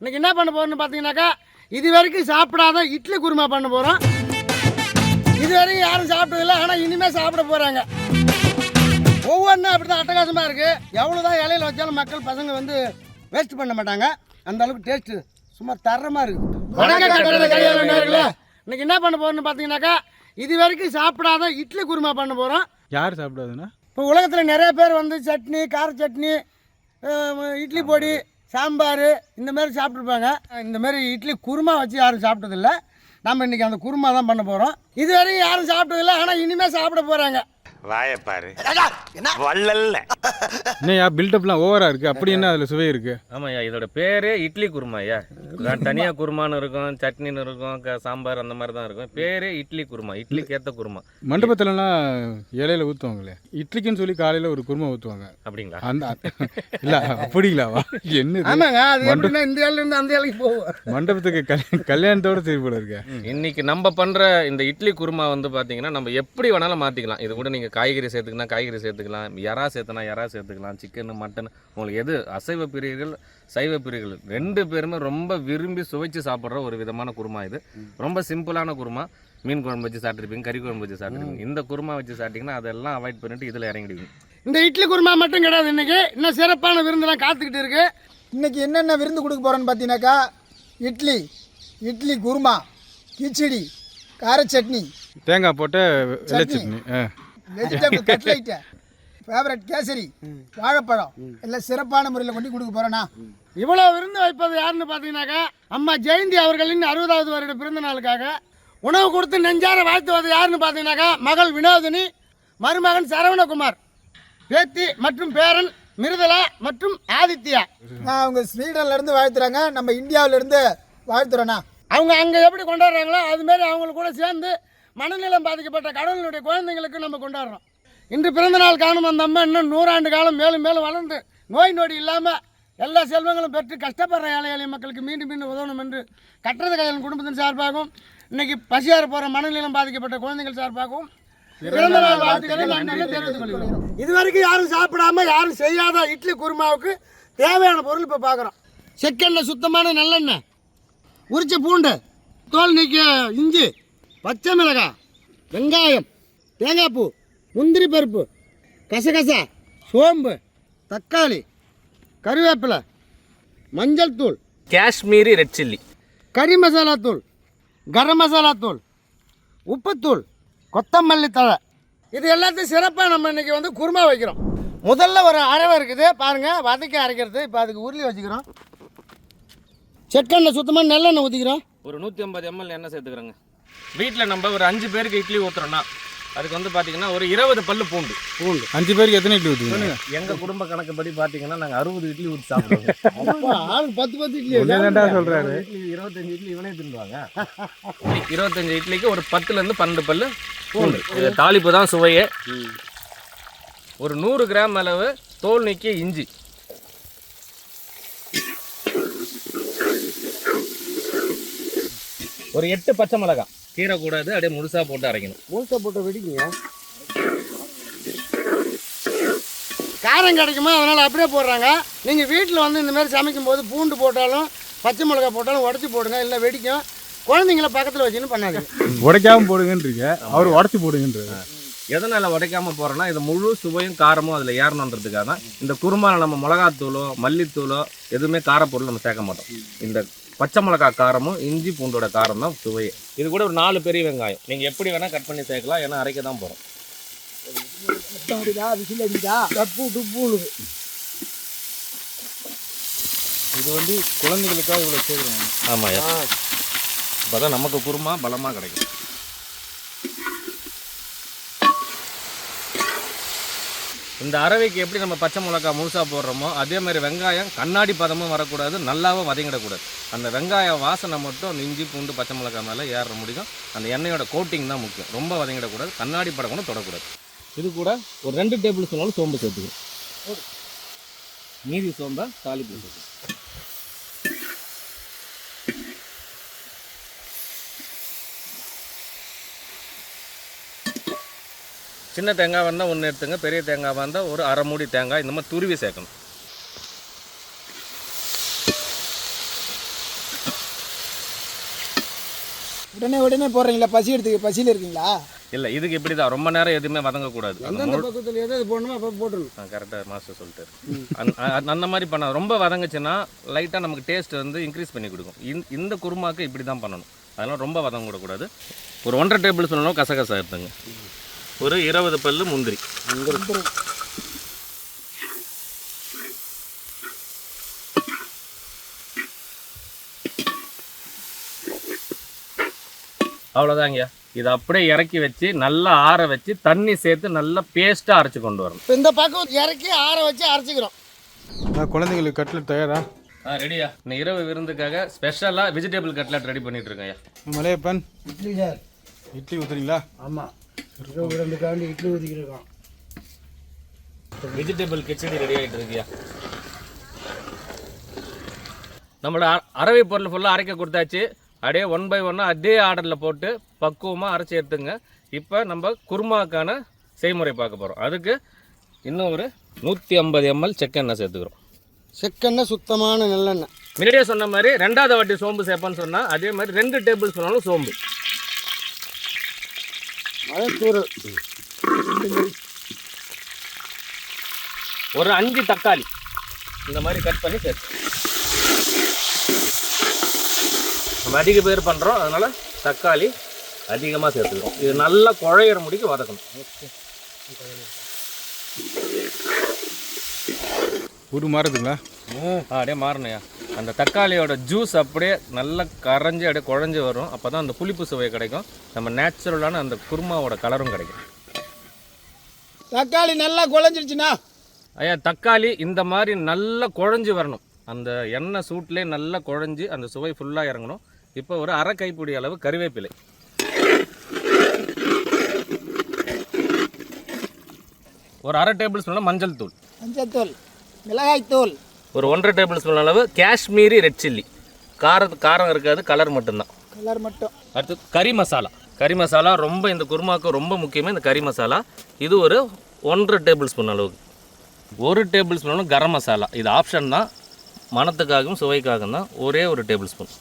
இன்னைக்கு என்ன பண்ண போறோம்னு பார்த்தீங்கன்னாக்கா இது வரைக்கும் சாப்பிடாத இட்லி குருமா பண்ண போகிறோம் இது வரைக்கும் யாரும் சாப்பிட்டதில்ல ஆனால் இனிமேல் சாப்பிட போகிறாங்க ஒவ்வொன்றும் அப்படி தான் அட்டகாசமாக இருக்குது எவ்வளோ தான் இலையில வச்சாலும் மக்கள் பசங்க வந்து வேஸ்ட் பண்ண மாட்டாங்க. அந்த அளவுக்கு டேஸ்ட்டு சும்மா தரமாக இருக்குது வணக்கம். இன்னைக்கு என்ன பண்ண போறோம்னு பார்த்தீங்கன்னாக்கா இது வரைக்கும் சாப்பிடாத இட்லி குருமா பண்ண போகிறோம் யார் சாப்பிடாதுன்னா? இப்போ உலகத்தில் நிறைய பேர் வந்து சட்னி கார சட்னி இட்லி பொடி சாம்பார் இந்தமாரி சாப்பிட்ருப்பாங்க இந்தமாரி இட்லி குருமா வச்சு யாரும் சாப்பிட்டதில்ல. நம்ம இன்றைக்கி அந்த குருமா தான் பண்ண போகிறோம் இதுவரையும் யாரும் சாப்பிட்டதில்ல ஆனால் இனிமேல் சாப்பிட போகிறாங்க வாயப்பாரு வள்ளல்ல என்னய்யா பில்டப்லாம் ஓவரா இருக்கு. அப்படி என்ன அதுல சுவை இருக்கு? ஆமாய்யா இதோட பேரே இட்லி குருமாய்யா. தனியாக குருமான்னு இருக்கும் சட்னின்னு இருக்கும் க- சாம்பார் அந்த மாதிரி தான் இருக்கும். பேரே இட்லி குருமா இட்லிக்கு ஏற்ற குருமா. மண்டபத்துலலாம் இலையில ஊற்றுவாங்களே இட்லிக்குன்னு சொல்லி காலையில ஒரு குருமா ஊற்றுவாங்க அப்படிங்களா? அந்த இல்ல அப்படிங்களாவா என்ன? ஆமாங்க அது எப்படின்னா இந்த இருந்து அந்த இலைக்கு போகும்? மண்டபத்துக்கு கல்- கல்யாணத்தோட சரி போல இருக்கு. இன்னைக்கு நம்ம பண்ற இந்த இட்லி குருமா வந்து பாத்தீங்கன்னா நம்ம எப்படி வேணாலும் மாத்திக்கலாம். இது கூட நீங்க காய்கறி சேர்த்துக்கலாம் காய்கறி சேர்த்துக்கலாம் எறா சேர்த்தனா எறா சேர்த்துக்கலாம். சிக்கன் மட்டன் உங்களுக்கு எது அசைவ பிரியர்கள் சைவ பிரியர்கள் ரெண்டு பேருமே ரொம்ப விரும்பி சுவைச்சு சாப்பிட்ற ஒரு விதமான குருமா இது. ரொம்ப சிம்பிளான குருமா. மீன் குழம்பு வச்சு சாப்பிட்ருப்பீங்க கறி குழம்பு வச்சு சாப்பிட்ருப்பீங்க இந்த குருமா வச்சு சாப்பிட்டீங்கன்னா அதெல்லாம் அவாய்ட் பண்ணிட்டு இதில் இறங்கிடுவீங்க. இந்த இட்லி குருமா மட்டும் கிடையாது இன்னைக்கு. இன்னும் சிறப்பான விருந்தெல்லாம் காத்துக்கிட்டு இருக்கு. இன்னைக்கு என்னென்ன விருந்து கொடுக்க போகிறோன்னு பார்த்தீங்கன்னாக்கா இட்லி இட்லி குருமா கிச்சடி கார சட்னி. தேங்காய் போட்ட வெள்ளை சட்னி. ஆ. வெஜிடபிள் கட்லைட்டு ஃபேவரட் கேசரி வாழைப்பழம். எல்லாம் சிறப்பான முறையில் கொண்டு கொடுக்க போகிறோண்ணா இவ்வளோ விருந்து வைப்பது யாருன்னு பார்த்தீங்கன்னாக்கா அம்மா ஜெயந்தி அவர்களின் அறுபதாவது வருட பிறந்த நாளுக்காக உணவு கொடுத்து நெஞ்சார வாழ்த்துவது யாருன்னு பார்த்தீங்கன்னாக்கா மகள் வினோதினி மருமகன் சரவணகுமார். பேத்தி மற்றும் பேரன் மிருதலா மற்றும் ஆதித்யா. நான் அவங்க ஸ்வீடன்லேருந்து வாழ்த்துறாங்க. நம்ம இந்தியாவிலேருந்து வாழ்த்துறோண்ணா அவங்க அங்கே எப்படி கொண்டாடுறாங்களோ அதுமாரி அவங்களுக்கு கூட சேர்ந்து மனநலம் பாதிக்கப்பட்ட கடவுளுடைய குழந்தைங்களுக்கு நம்ம கொண்டாடுறோம். இன்று பிறந்த நாள் காணும் அந்த அம்மா இன்னும் நூறாண்டு காலம் மேலும் மேலும் வளர்ந்து நோய் நொடி இல்லாமல் எல்லா செல்வங்களும் பெற்று கஷ்டப்படுற ஏழை எளிய மக்களுக்கு மீண்டும் மீண்டும் உதவணும் என்று கட்டுறது கையாளன் குடும்பத்தின் சார்பாகவும் இன்னைக்கு பசியார போகிற மனநலம் பாதிக்கப்பட்ட குழந்தைகள் சார்பாகவும் பிறந்த நாள் இது வரைக்கும் யாரும் சாப்பிடாம யாரும் செய்யாத இட்லி குருமாவுக்கு தேவையான பொருள் இப்போ பார்க்குறோம் செக்கெண்ணெய் சுத்தமான நல்லெண்ணெய் உரிச்ச பூண்டு தோல் நீக்கிய இஞ்சி பச்சை மிளகாய் வெங்காயம் தேங்காய் பூ முந்திரி பருப்பு கசகசா சோம்பு தக்காளி கருவேப்பிலை மஞ்சள் தூள் காஷ்மீரி ரெட் சில்லி. கறி மசாலா தூள் கரம் மசாலா தூள் உப்புத்தூள் கொத்தமல்லி தழை. இது எல்லாத்தையும் சிறப்பாக நம்ம இன்னைக்கு வந்து குருமா வைக்கிறோம். முதல்ல ஒரு அரைவை இருக்குது. பாருங்கள் வதக்கி அரைக்கிறது. இப்போ அதுக்கு உருளி வச்சுக்கிறோம். செக்கெண்ணெய் சுத்தமாக நல்லெண்ணெய் ஊற்றிக்கிறோம் ஒரு நூற்றி ஐம்பது எம்எல் எண்ணெய் சேர்த்துக்கிறோங்க. வீட்டில் நம்ம ஒரு அஞ்சு பேருக்கு இட்லி ஊற்றுறோன்னா அதுக்கு வந்து பார்த்தீங்கன்னா ஒரு இருபது பல்லு பூண்டு. பூண்டு. அஞ்சு பேருக்கு எத்தனை இட்லி ஊற்றுவீங்க எங்கள் குடும்ப கணக்குப்படி பார்த்தீங்கன்னா நாங்கள் அறுபது இட்லி ஊற்றி சாப்பிடுவோம் ஆளுக்கு பத்து பத்து இட்லி. என்னடா சொல்றாரு. இட்லி இருபத்தஞ்சு இட்லி இவனே தின்னுவாங்க. இருபத்தஞ்சு இட்லிக்கு ஒரு பத்துலேருந்து பன்னெண்டு பல்லு பூண்டு. இது தாளிப்பு தான் சுவையே. ஒரு நூறு கிராம் அளவு தோல் நீக்கிய இஞ்சி. ஒரு எட்டு பச்சை மிளகாய். கீரை கூடாது அப்படியே முழுசா போட்டு அரைக்கணும். மூட்டை போட்டு வெடிக்குங்க காரம் கிடைக்குமா? அதனால் அப்படியே போடுறாங்க. நீங்கள் வீட்டில் வந்து இந்த மாதிரி சமைக்கும் போது பூண்டு போட்டாலும் பச்சை மிளகாய் போட்டாலும் உடச்சி போடுங்க இல்லை வெடிக்கும். குழந்தைங்கள பக்கத்தில் வச்சுன்னு பண்ணாதீங்க. உடைக்காம போடுங்கன்றீங்க. அவர் உடச்சி போடுங்கன்றாரு. எதனால் உடைக்காம போகிறோன்னா இது முழு சுவையும் காரமும் அதில் ஏறணுன்றதுக்காக தான். இந்த குருமாவில் நம்ம மிளகாத்தூளோ மல்லித்தூளோ எதுவுமே காரப்பொருள் நம்ம சேர்க்க மாட்டோம். இந்த பச்சை மிளகா காரமும் இஞ்சி பூண்டோட காரம் தான் சுவையே இது கூட ஒரு நாலு பெரிய வெங்காயம். நீங்கள் எப்படி வேணால் கட் பண்ணி சேர்க்கலாம். ஏன்னா அரைக்க தான் போகிறோம் விசில் அடிதா தப்பு துப்புனுது இது வந்து குழந்தைகளுக்காக இவ்வளோ சேர்க்குறாங்க ஆமாம் அப்போ தான் நமக்கு குருமா பலமாக கிடைக்கும். இந்த அரவைக்கு எப்படி நம்ம பச்சை மிளகா முழுசாக போடுறோமோ அதே மாதிரி வெங்காயம் கண்ணாடி பதமும் வரக்கூடாது நல்லாவும் வதங்கிடக்கூடாது. அந்த வெங்காய வாசனை மட்டும் அந்த இஞ்சி பூண்டு பச்சை மிளகா மேலே ஏற முடியும். அந்த எண்ணெயோட கோட்டிங் தான் முக்கியம். ரொம்ப வதங்கிடக்கூடாது கண்ணாடி படம் கூட தொடக்கூடாது. இது கூட ஒரு ரெண்டு டேபிள் ஸ்பூனாலும் சோம்பு சேர்த்துக்கணும். மீதி சோம்பை தாளிப்பு சேர்த்துக்கணும். சின்ன தேங்காய் வந்தால் ஒன்று எடுத்துங்க பெரிய தேங்காய் வந்தால் ஒரு அரை மூடி தேங்காய் இந்த மாதிரி துருவி சேர்க்கணும். உடனே உடனே போடுறீங்களா? பசி எடுத்துக்க பசியில் இருக்கீங்களா? இல்லை இதுக்கு இப்படி தான் ரொம்ப நேரம் எதுவுமே வதங்கக்கூடாது. எந்தெந்த பக்கத்தில் எதாவது அப்போ போட்டுருணும் கரெக்டாக மாஸ்டர் சொல்லிட்டாரு. அந்த மாதிரி பண்ண ரொம்ப வதங்குச்சுன்னா லைட்டாக நமக்கு டேஸ்ட் வந்து இன்க்ரீஸ் பண்ணி கொடுக்கும். இந்த குருமாக்கு இப்படி தான் பண்ணணும். அதெல்லாம் ரொம்ப வதங்க கூடாது ஒரு ஒன்றரை டேபிள் சொல்லணும் கசகசா எடுத்துங்க. ஒரு இருபது பல்லு முந்திரி. அவ்வளோதாங்கய்யா இதை அப்படியே இறக்கி வச்சு நல்லா ஆற வச்சு தண்ணி சேர்த்து நல்லா பேஸ்ட்டாக அரைச்சி கொண்டு வரணும். இப்போ இந்த பக்கம் இறக்கி ஆற வச்சு அரைச்சிக்கிறோம். நான் குழந்தைங்களுக்கு கட்லெட் தயாரா? ஆ ரெடியா இந்த இரவு விருந்துக்காக ஸ்பெஷலாக வெஜிடபிள் கட்லட் ரெடி பண்ணிட்டு இருக்கேன் மலையப்பன்? இட்லி சார். இட்லி ஊற்றுறீங்களா ஆமாம் இருபது ரெண்டு காண்டி இட்லி ஊற்றிக்கிருக்கோம் வெஜிடபிள் கிச்சடி ரெடி ஆகிட்டு இருக்கியா? நம்மளோட அரவை பொருள் ஃபுல்லாக அரைக்க கொடுத்தாச்சு. அப்படியே ஒன் பை ஒன்னாக அதே ஆர்டரில் போட்டு பக்குவமாக அரைச்சி எடுத்துங்க. இப்போ நம்ம குருமாக்கான செய்முறை பார்க்க போகிறோம் அதுக்கு இன்னும் ஒரு நூற்றி ஐம்பது எம்எல் செக்கெண்ணெய் சேர்த்துக்கிறோம். செக்கெண்ணெய் சுத்தமான நல்லெண்ணெய். முன்னாடியே சொன்ன மாதிரி ரெண்டாவது வாட்டி சோம்பு சேர்ப்பேன்னு சொன்னால் அதே மாதிரி ரெண்டு டேபிள் ஸ்பூனாலும் சோம்பு. மழைத்தூரல் ஒரு அஞ்சு தக்காளி இந்த மாதிரி கட் பண்ணி சேர்த்து. நம்ம அதிக பேர் பண்ணுறோம் அதனால் தக்காளி அதிகமாக சேர்த்துக்கிறோம். இது நல்லா குழையிற முடிக்கு வதக்கணும். ஒரு மாறதுங்களா? ஆ, அப்படியே மாறணுயா அந்த தக்காளியோட ஜூஸ் அப்படியே நல்லா கரைஞ்சி அப்படியே குழஞ்சி வரும். அப்போ தான் அந்த புளிப்பு சுவை கிடைக்கும். நம்ம நேச்சுரலான அந்த குருமாவோட கலரும் கிடைக்கும். தக்காளி நல்லா குழஞ்சிருச்சுண்ணா. ஐயா தக்காளி இந்த மாதிரி நல்லா குழஞ்சி வரணும். அந்த எண்ணெய் சூட்லேயே நல்லா குழஞ்சி அந்த சுவை ஃபுல்லாக இறங்கணும். இப்போ ஒரு அரை கைப்பிடி அளவு கறிவேப்பிலை. ஒரு அரை டேபிள் ஸ்பூன் மஞ்சள் தூள். மஞ்சத்தூள் மிளகாய்த்தூள் ஒரு ஒன்றரை டேபிள் ஸ்பூன் அளவு காஷ்மீரி ரெட் சில்லி. காரம் காரம் இருக்காது கலர் மட்டும்தான். கலர் மட்டும். அடுத்து கறி மசாலா. கறி மசாலா ரொம்ப இந்த குருமாவுக்கு ரொம்ப முக்கியமே இந்த கறி மசாலா. இது ஒரு ஒன்றரை டேபிள் ஸ்பூன் அளவுக்கு. ஒரு டேபிள் ஸ்பூன் கரம் மசாலா. இது ஆப்ஷன் தான். மணத்துக்காகவும் சுவைக்காகவும் தான் ஒரே ஒரு டேபிள் ஸ்பூன்.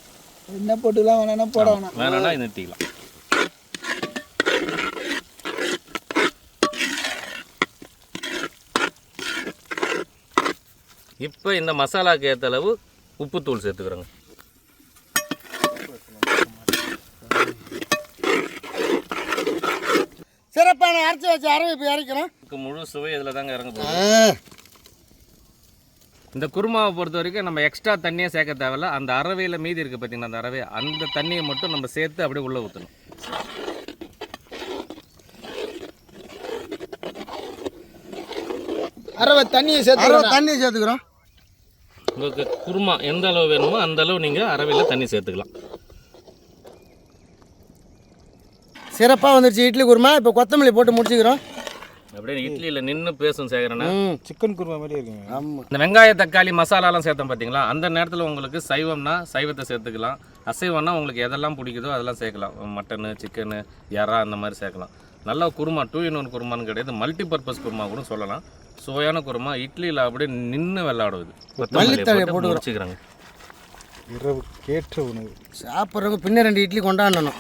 என்ன போட்டுக்கலாம் வேணா போட வேணாம். வேணும்னா இது நிறுத்திக்கலாம் இப்போ இந்த மசாலாக்கு ஏற்ற அளவு உப்புத்தூள் சேர்த்துக்கிறோங்க. சிறப்பான அரைச்சி வச்சு அரை இப்போ இறக்கிறோம் முழு சுவை இதில் தாங்க இறங்க போகுது. இந்த குருமாவை பொறுத்த வரைக்கும் நம்ம எக்ஸ்ட்ரா தண்ணியே சேர்க்க தேவையில்ல. அந்த அரவையில் மீதி இருக்குது பார்த்தீங்கன்னா அந்த அரவை அந்த தண்ணியை மட்டும் நம்ம சேர்த்து அப்படியே உள்ளே ஊற்றணும் அரவை தண்ணியை அரை சேர்த்து தண்ணி சேர்த்துக்கிறோம். உங்களுக்கு குருமா எந்த அளவு வேணுமோ அந்த அளவு நீங்கள் அரவையில் தண்ணி சேர்த்துக்கலாம். சிறப்பாக வந்துருச்சு இட்லி குருமா. இப்போ கொத்தமல்லி போட்டு முடிச்சுக்கிறோம். அப்படியே இட்லியில் நின்று பேசும் சேகரனை ம் சிக்கன் குருமா மாதிரி இருக்குங்க. ஆமாம் இந்த வெங்காய தக்காளி மசாலாலாம் சேர்த்தோம் பார்த்தீங்களா அந்த நேரத்தில் உங்களுக்கு சைவம்னா சைவத்தை சேர்த்துக்கலாம். அசைவம்னா உங்களுக்கு எதெல்லாம் பிடிக்குதோ அதெல்லாம் சேர்க்கலாம். மட்டனு சிக்கனு இறா அந்த மாதிரி சேர்க்கலாம். நல்ல குருமா டூ இன் ஒன் குருமான்னு கிடையாது. மல்டி பர்பஸ் குருமா கூட சொல்லலாம். சுவையான குருமா இட்லியில் அப்படியே நின்று விளையாடுவது மல்லித்தழையை போட்டுக்கிறோம். முடிச்சுக்கிறாங்க இரவு கேட்ட உணவு. சாப்பிட்றவங்க பின்ன ரெண்டு இட்லி கொண்டாடணும்.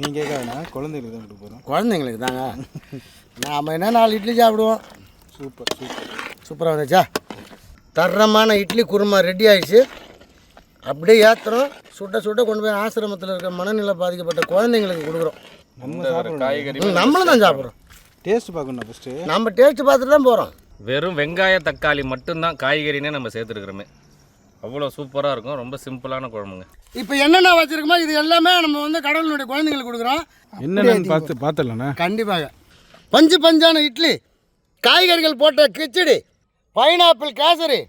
நீங்கள் கேட்காதுண்ணா குழந்தைங்களுக்கு தான் கொடுக்க போகிறோம் குழந்தைங்களுக்கு தாங்க. நாம் என்ன நாலு இட்லி சாப்பிடுவோம்? Super super. சூப்பராக வந்துச்சா? தரமான இட்லி குருமா ரெடி ஆயிடுச்சு. அப்படியே ஏற்றுறோம் சுட்ட சுட்ட கொண்டு போய் ஆசிரமத்தில் இருக்க மனநிலை பாதிக்கப்பட்ட குழந்தைங்களுக்கு கொடுக்குறோம். நம்மளும் தான் சாப்பிட்றோம். டேஸ்ட் பார்க்கணும் ஃபஸ்ட்டு நம்ம டேஸ்ட் பார்த்துட்டு தான் போகிறோம் வெறும் வெங்காய தக்காளி மட்டும்தான் காய்கறினே நம்ம சேர்த்துருக்குறோமே. அவ்வளோ சூப்பராக இருக்கும். ரொம்ப சிம்பிளான குழம்புங்க. இப்போ என்னென்ன வச்சுருக்கோமோ இது எல்லாமே நம்ம வந்து கடவுளுடைய குழந்தைங்களுக்கு கொடுக்குறோம். என்னென்னு பார்த்து பார்த்துடலாண்ணா. கண்டிப்பாக. பஞ்சு பஞ்சான இட்லி காய்கறிகள் போட்ட கிச்சடி பைனாப்பிள் கேசரி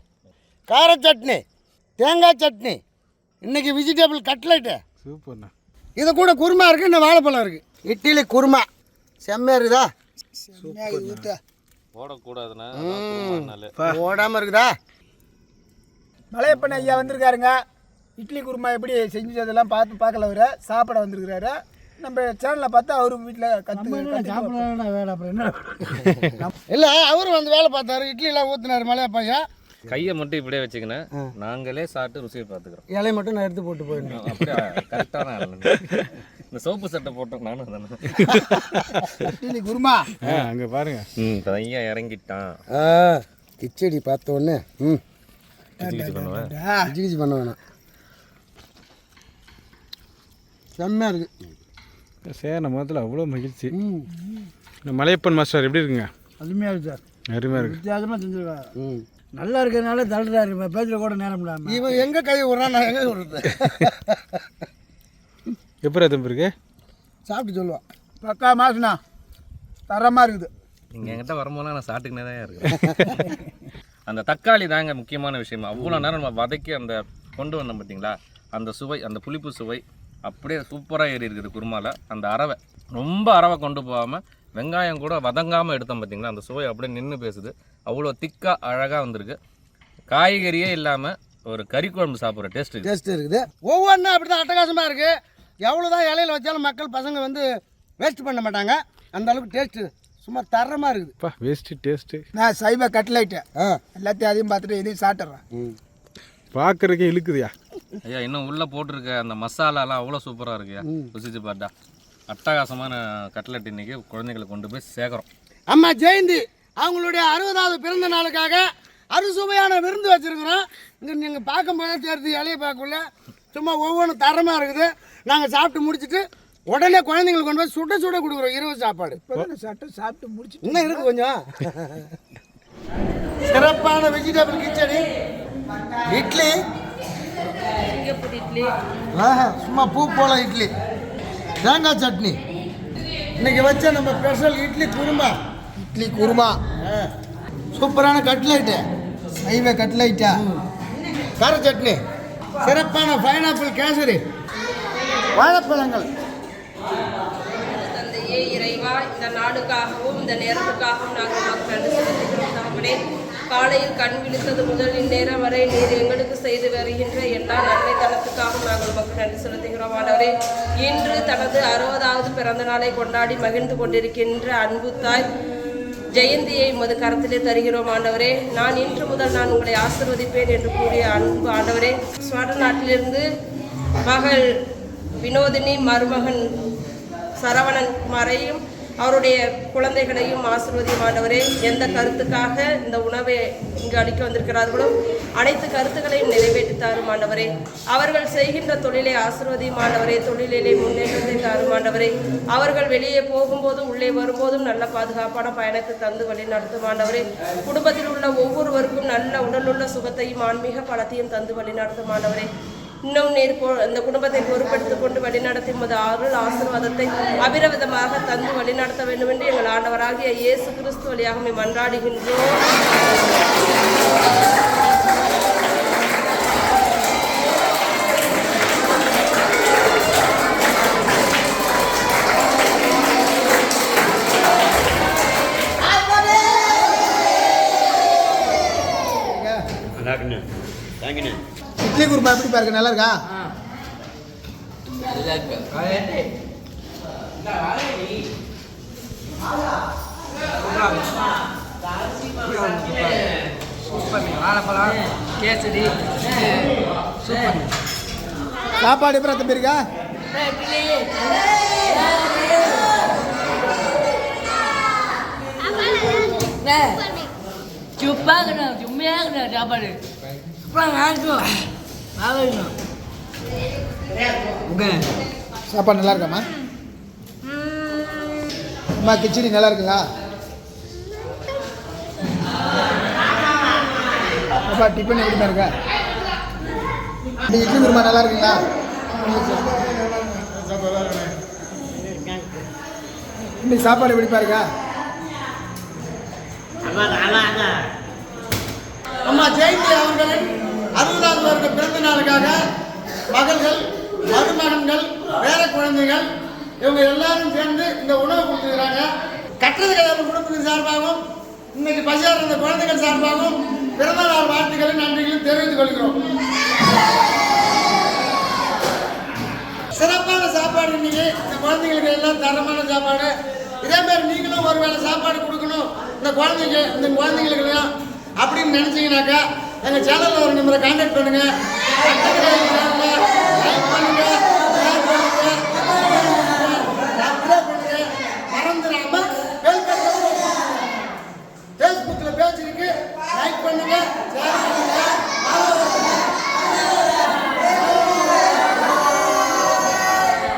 கார சட்னி தேங்காய் சட்னி இன்னைக்கு வெஜிடபிள் கட்லெட்டு சூப்பர்ண்ணா. இது கூட குருமா இருக்குது இன்னும் வாழைப்பழம் இருக்குது இட்லி குருமா. செம்மையாக இருக்குதா? ஊற்ற போடக்கூடாதுன்னா ஓடாமல் இருக்குதா? மலையப்பன் ஐயா வந்திருக்காருங்க. இட்லி குருமா எப்படி செஞ்சதெல்லாம் பார்த்து பார்க்கல அவரை. சாப்பிட வந்திருக்கிறாரு. நம்ம சேனலில் பார்த்து அவரு வீட்டில் கற்று இல்லை அவரும் வந்து வேலை பார்த்தாரு. இட்லிலாம் ஊற்றினார் மலையா பையன் கையை மட்டும் இப்படியே வச்சுக்கினேன் நாங்களே சாப்பிட்டு ருசியை பார்த்துக்கிறோம். இலையை மட்டும் நான் எடுத்து போட்டு போயிடணும். அப்படியே? கரெக்டான இந்த சோப்பு சட்டை போட்டோம் நானும் தானே குருமா? ஆ அங்கே பாருங்கள் ம் பையன் இறங்கிட்டான். ஆ கிச்சடி பார்த்த உடனே ம். கிச்சு பண்ண வேணாம் செம்மையாக இருக்குது சேரண முகத்தில் அவ்வளோ மகிழ்ச்சி. ம். இந்த மலையப்பன் மாஸ்டர் எப்படி இருக்குங்க? அருமையாக இருக்கு சார். அருமையாக இருக்கு. வித்தியாசமாக செஞ்சுருக்காங்க ம். நல்லா இருக்கிறதுனால தள்ளுறாரு பேச்சில் கூட நேரம் இல்லாமல் இவன் எங்கே கை விட்றான் நான் எங்கே விடுறது எப்படி தம்பி இருக்கு? சாப்பிட்டு சொல்லுவான். பக்கா மாசுண்ணா தரமாக இருக்குது. நீங்கள் என்கிட்ட வரும்போதெல்லாம் நான் சாப்பிட்டுக்கினே தான் இருக்கேன். அந்த தக்காளி தாங்க முக்கியமான விஷயம். அவ்வளோ நேரம் நம்ம வதக்கி அந்த கொண்டு வந்தோம் பார்த்தீங்களா? அந்த சுவை அந்த புளிப்பு சுவை அப்படியே சூப்பராக ஏறி இருக்குது குருமாவில் அந்த அரவை. ரொம்ப அரவை கொண்டு போகாமல் வெங்காயம் கூட வதங்காமல் எடுத்தோம் பார்த்தீங்களா? அந்த சுவை அப்படியே நின்று பேசுது. அவ்வளோ திக்காக அழகாக வந்திருக்கு. காய்கறியே இல்லாமல் ஒரு கறி குழம்பு சாப்பிட்ற டேஸ்ட் டேஸ்ட் இருக்குது. ஒவ்வொன்றும் அப்படி தான் அட்டகாசமாக இருக்குது எவ்வளோ தான் இலையில வச்சாலும் மக்கள் பசங்க வந்து வேஸ்ட் பண்ண மாட்டாங்க. அந்த அளவுக்கு டேஸ்ட்டு சும்மா தரமாக இருக்குது. அப்பா வேஸ்ட்டு டேஸ்ட்டு நான் சைவ கட்லைட்டு. ஆ. எல்லாத்தையும் அதையும் பார்த்துட்டு இதையும் சாப்பிட்றேன் ம். பார்க்குறக்கே இழுக்குதுயா? ஐயா இன்னும் உள்ளே போட்டிருக்க அந்த மசாலாலாம் அவ்வளோ சூப்பராக இருக்குயா? ருசிச்சு பார்த்தா. அட்டகாசமான கட்லெட் இன்னைக்கு குழந்தைங்களுக்கு கொண்டு போய் சேர்க்குறோம். அம்மா ஜெயந்தி அவங்களுடைய அறுபதாவது பிறந்த நாளுக்காக அறுசுவையான விருந்து வச்சுருக்குறோம். இங்கே நீங்கள் பார்க்கும்போதே தெரியுது இலையை பார்க்கல சும்மா ஒவ்வொன்றும் தரமாக இருக்குது. நாங்கள் சாப்பிட்டு முடிச்சிட்டு உடனே குழந்தைங்களுக்கு கொண்டு போய் சுட சுட கொடுக்குறோம். இரவு சாப்பாடு. சாப்பிட்டு சாப்பிட்டு முடிச்சுட்டு இன்னும் இருக்கு கொஞ்சம். சிறப்பான வெஜிடபிள் கிச்சடி. இட்லி. சும்மா பூ போல இட்லி. தேங்காய் சட்னி. இன்னைக்கு வச்ச நம்ம ஸ்பெஷல் இட்லி குருமா. இட்லி குருமா. சூப்பரான கட்லைட்டு சைவ கட்லைட்டா கார சட்னி. சிறப்பான பைனாப்பிள் கேசரி. வாழைப்பழங்கள். தந்தையே இறைவா இந்த நாளுக்காகவும் இந்த நேரத்துக்காகவும் நாங்கள் உமக்கு நன்றி செலுத்துகிறோம் காலையில் கண் விழித்தது முதல் இந்நேரம் வரை நீர் எங்களுக்கு செய்து வருகின்ற எல்லா நன்மைத்தனத்துக்காகவும் நாங்கள் உமக்கு நன்றி செலுத்துகிறோம். ஆண்டவரே இன்று தனது அறுபதாவது பிறந்த நாளை கொண்டாடி மகிழ்ந்து கொண்டிருக்கின்ற அன்பு தாய் ஜெயந்தியை உமது கரத்திலே தருகிறோம் ஆண்டவரே. நான் இன்று முதல் நான் உங்களை ஆசிர்வதிப்பேன் என்று கூறிய அன்பு ஆண்டவரே. ஸ்வாட நாட்டிலிருந்து மகள் வினோதினி மருமகன் சரவணன் குமாரையும் அவருடைய குழந்தைகளையும் ஆசிர்வதியும் ஆண்டவரே எந்த கருத்துக்காக இந்த உணவை இங்கு அளிக்க வந்திருக்கிறார்களோ அனைத்து கருத்துக்களையும் நிறைவேற்றி தாரும் ஆண்டவரே அவர்கள் செய்கின்ற தொழிலை ஆசிர்வதியும் ஆண்டவரே தொழிலிலே முன்னேற்றத்தை தாரும் ஆண்டவரே அவர்கள் வெளியே போகும்போதும் உள்ளே வரும்போதும் நல்ல பாதுகாப்பான பயணத்தை தந்து வழி நடத்தும் ஆண்டவரே குடும்பத்தில் உள்ள ஒவ்வொருவருக்கும் நல்ல உடலுள்ள சுகத்தையும் ஆன்மீக பலத்தையும் தந்து வழி நடத்தும் ஆண்டவரே இன்னும் நீர் பொ- இந்த குடும்பத்தை பொறுப்பெடுத்துக் கொண்டு வழிநடத்தி உமது அருள் ஆசீர்வாதத்தை அபிரவிதமாக தந்து வழிநடத்த வேண்டும் என்று எங்கள் ஆண்டவராகிய இயேசு கிறிஸ்து வழியாக உம்மை மன்றாடுகின்றோம். இட்லி குருமா எப்படி பாருங்க நல்லா இருக்கா? சாப்பாடு எப்படி தம்பி இருக்கா சுப்பாகணும் சும்மையாகணும் சாப்பாடு அப்புறம் நாக்கும் ஆகணும் சாப்பாடு நல்லா இருக்காம்மா அம்மா கிச்சடி நல்லா இருக்குங்களா அப்பா டிஃபன் எப்படிமா இருக்கா இட்லி குருமா நல்லா இருக்குங்களா இன்னைக்கு சாப்பாடு எப்படிப்பா இருக்கா அம்மா ஜெயந்தி அவர்களின் அறுபதாவது வருட பிறந்த நாளுக்காக மகள்கள் மருமகன்கள் வேற குழந்தைகள் இவங்க எல்லாரும் சேர்ந்து இந்த உணவு கொடுத்துருக்காங்க கட்டுறது கல்யாணம் குடும்பத்தின் சார்பாகவும் இன்னைக்கு பசியார் இந்த குழந்தைகள் சார்பாகவும் பிறந்த நாள் வாழ்த்துக்களை நன்றிகளும் தெரிவித்துக் கொள்கிறோம். சிறப்பான சாப்பாடு இன்னைக்கு. இந்த குழந்தைங்களுக்கு எல்லாம் தரமான சாப்பாடு. இதே மாதிரி நீங்களும் ஒரு வேளை சாப்பாடு கொடுக்கணும். இந்த குழந்தைங்க இந்த குழந்தைங்களுக்கு எல்லாம் அப்படின்னு நினச்சிங்கனாக்கா எங்கள் சேனலில் ஒரு நம்பரை கான்டாக்ட் பண்ணுங்கள் மறந்துடாமல் ஃபேஸ்புக்கில் பேஜ் இருக்கு. லைக் பண்ணுங்கள் ஷேர் பண்ணுங்கள்